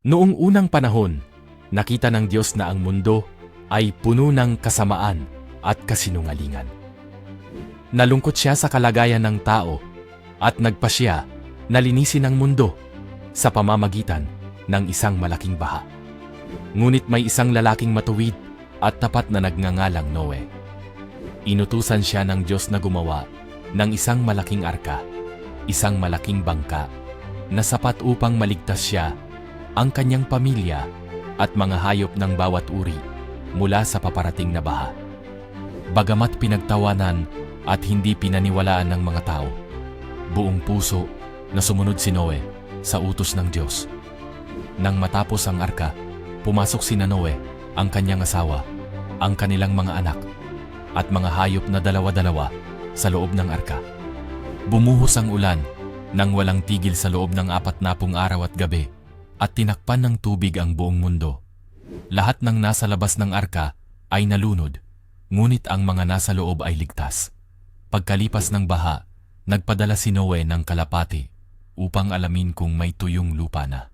Noong unang panahon, nakita ng Diyos na ang mundo ay puno ng kasamaan at kasinungalingan. Nalungkot siya sa kalagayan ng tao at nagpasya na linisin ang mundo sa pamamagitan ng isang malaking baha. Ngunit may isang lalaking matuwid at tapat na nagngangalang Noe. Inutusan siya ng Diyos na gumawa ng isang malaking arka, isang malaking bangka na sapat upang maligtas siya, ang kanyang pamilya at mga hayop ng bawat uri mula sa paparating na baha. Bagamat pinagtawanan at hindi pinaniwalaan ng mga tao, buong puso na sumunod si Noe sa utos ng Diyos. Nang matapos ang arka, pumasok si Noe, ang kanyang asawa, ang kanilang mga anak, at mga hayop na dalawa-dalawa sa loob ng arka. Bumuhos ang ulan nang walang tigil sa loob ng apat na pung araw at gabi at tinakpan ng tubig ang buong mundo. Lahat ng nasa labas ng arka ay nalunod, ngunit ang mga nasa loob ay ligtas. Pagkalipas ng baha, nagpadala si Noe ng kalapati upang alamin kung may tuyong lupa na.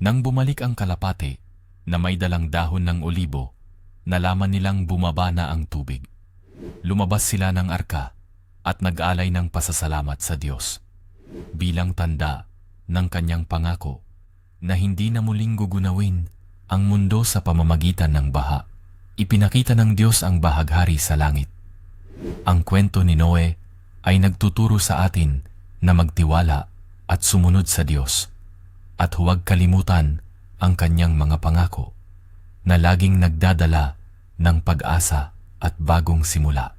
Nang bumalik ang kalapate na may dalang dahon ng olibo, nalaman nilang bumaba na ang tubig. Lumabas sila ng arka at nag-alay ng pasasalamat sa Diyos bilang tanda ng kanyang pangako na hindi na muling gugunawin ang mundo sa pamamagitan ng baha. Ipinakita ng Diyos ang bahaghari sa langit. Ang kwento ni Noe ay nagtuturo sa atin na magtiwala at sumunod sa Diyos at huwag kalimutan ang kanyang mga pangako na laging nagdadala ng pag-asa at bagong simula.